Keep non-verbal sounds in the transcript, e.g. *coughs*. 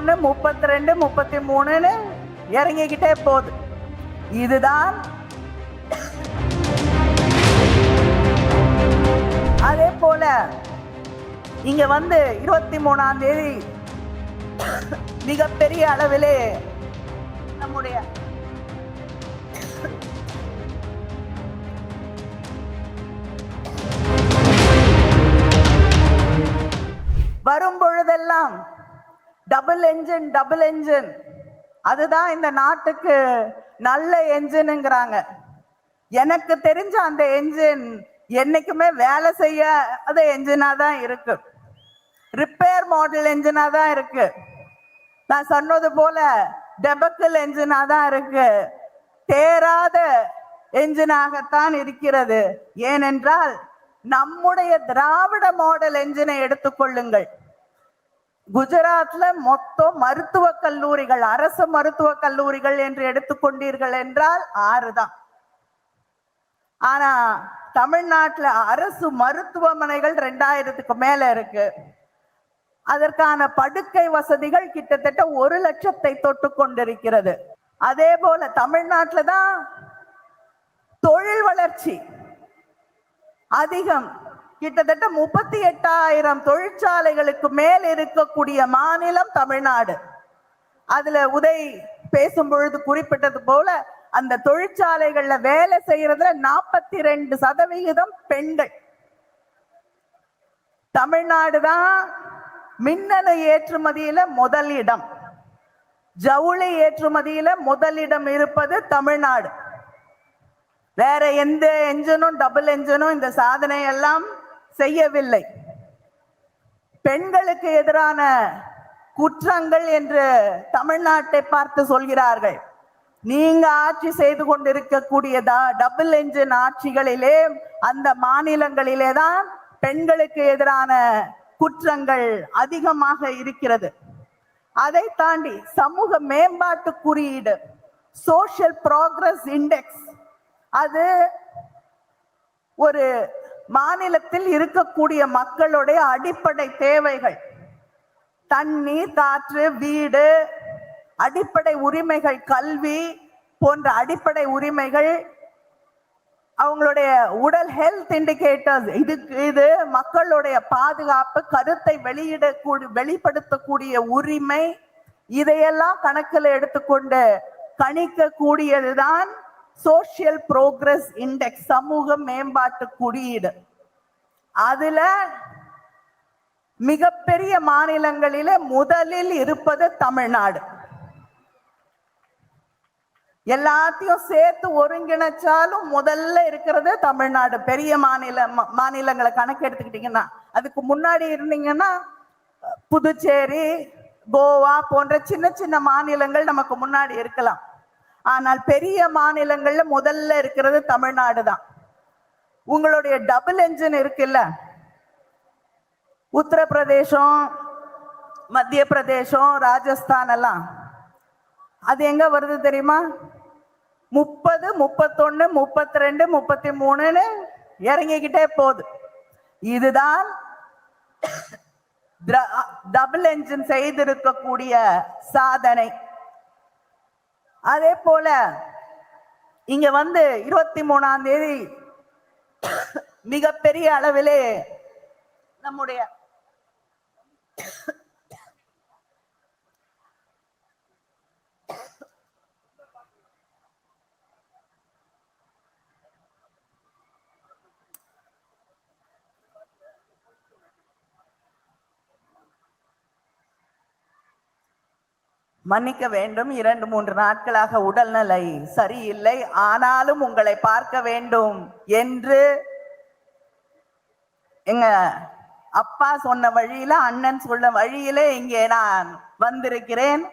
ஒன்று முப்பத்தி ரெண்டு முப்பத்தி மூணுன்னு இறங்கிக்கிட்டே போகுது. இதுதான் அதே போல இங்க வந்து இருபத்தி மூணாம் தேதி மிகப்பெரிய அளவிலே நம்முடைய டபுள் என்ஜின் டபுள் என்ஜின் அதுதான் இந்த நாட்டுக்கு நல்ல என்ஜினுங்கிறாங்க எனக்கு தெரிஞ்ச அந்த என்ஜின் என்னைக்குமே வேலை செய்யாத என்ஜினா தான் இருக்கு. ரிப்பேர் மாடல் என்ஜினா தான் இருக்கு. நான் சொன்னது போல டெபக்கல் என்ஜினா தான் இருக்கு. தேராத என்ஜினாகத்தான் இருக்கிறது. ஏனென்றால் நம்முடைய திராவிட மாடல் என்ஜினை எடுத்துக்கொள்ளுங்கள். குஜராத்ல மொத்தம் மருத்துவ கல்லூரிகள் அரசு மருத்துவ கல்லூரிகள் என்று எடுத்துக்கொண்டீர்கள் என்றால் ஆறு தான் ஆனா தமிழ்நாட்டுல அரசு மருத்துவமனைகள் ரெண்டாயிரத்துக்கு மேல இருக்கு. அதற்கான படுக்கை வசதிகள் கிட்டத்தட்ட ஒரு லட்சத்தை தொட்டு கொண்டிருக்கிறது. அதே போல தமிழ்நாட்டுல தான் தொழில் வளர்ச்சி அதிகம். கிட்டத்தட்ட முப்பத்தி எட்டாயிரம் தொழிற்சாலைகளுக்கு மேல் இருக்கக்கூடிய மாநிலம் தமிழ்நாடு. அதுல உதய் பேசும் பொழுது குறிப்பிட்டது போல அந்த தொழிற்சாலைகள்ல வேலை செய்யறதுல நாற்பத்தி ரெண்டு சதவிகிதம் பெண்கள். தமிழ்நாடு தான் மின்னணு ஏற்றுமதியில முதலிடம். ஜவுளி ஏற்றுமதியில முதலிடம் இருப்பது தமிழ்நாடு. வேற எந்த என்ஜினும் டபுள் என்ஜினும் இந்த சாதனை எல்லாம் செய்யவில்லை. பெண்களுக்கு எதிரான குற்றங்கள் என்று தமிழ்நாட்டை பார்த்து சொல்கிறார்கள். நீங்க ஆட்சி செய்து கொண்டிருக்கக்கூடியதா டபுள் என்ஜின் ஆட்சிகளிலே அந்த மாநிலங்களிலே தான் பெண்களுக்கு எதிரான குற்றங்கள் அதிகமாக இருக்கிறது. அதை தாண்டி சமூக மேம்பாட்டு குறியீடு சோஷியல் ப்ராக்ரஸ் இண்டெக்ஸ் அது ஒரு மாநிலத்தில் இருக்கக்கூடிய மக்களுடைய அடிப்படை தேவைகள். தண்ணி காற்று வீடு அடிப்படை உரிமைகள் கல்வி போன்ற அடிப்படை உரிமைகள் அவங்களுடைய உடல் ஹெல்த் இண்டிகேட்டர்ஸ் இது இது மக்களுடைய பாதுகாப்பு கருத்தை வெளியிடக்கூடிய வெளிப்படுத்தக்கூடிய உரிமை இதையெல்லாம் கணக்கில் எடுத்துக்கொண்டு கணிக்கக்கூடியதுதான் சோசியல் ப்ரோக்ரஸ் இண்டெக்ஸ் சமூக மேம்பாட்டு குறியீடு. அதுல மிகப்பெரிய மாநிலங்களில முதலில் இருப்பது தமிழ்நாடு. எல்லாத்தையும் சேர்த்து ஒருங்கிணைச்சாலும் முதல்ல இருக்கிறது தமிழ்நாடு. பெரிய மாநில மாநிலங்களை கணக்கு எடுத்துக்கிட்டீங்கன்னா அதுக்கு முன்னாடி இருந்தீங்கன்னா புதுச்சேரி கோவா போன்ற சின்ன சின்ன மாநிலங்கள் நமக்கு முன்னாடி இருக்கலாம். ஆனால் பெரிய மாநிலங்கள்ல முதல்ல இருக்கிறது தமிழ்நாடு தான் உங்களுடைய டபுள் என்ஜின் இருக்குல்ல? உத்தரப்பிரதேசம் மத்திய பிரதேசம் ராஜஸ்தான் எல்லாம். அது எங்க வருது தெரியுமா? முப்பது முப்பத்தொன்னு முப்பத்தி ரெண்டு முப்பத்தி மூணுன்னு இறங்கிக்கிட்டே போகுது. இதுதான் *coughs* டபுள் என்ஜின் செய்திருக்கக்கூடிய சாதனை. அதே போல இங்க வந்து இருபத்தி மூணாம் தேதி மிகப்பெரிய அளவிலே நம்முடைய மன்னிக்க வேண்டும். இரண்டு மூன்று நாட்களாக உடல்நிலை சரியில்லை. ஆனாலும் உங்களை பார்க்க வேண்டும் என்று எங்க அப்பா சொன்ன வழியில அண்ணன் சொன்ன வழியிலே இங்கே நான் வந்திருக்கிறேன்.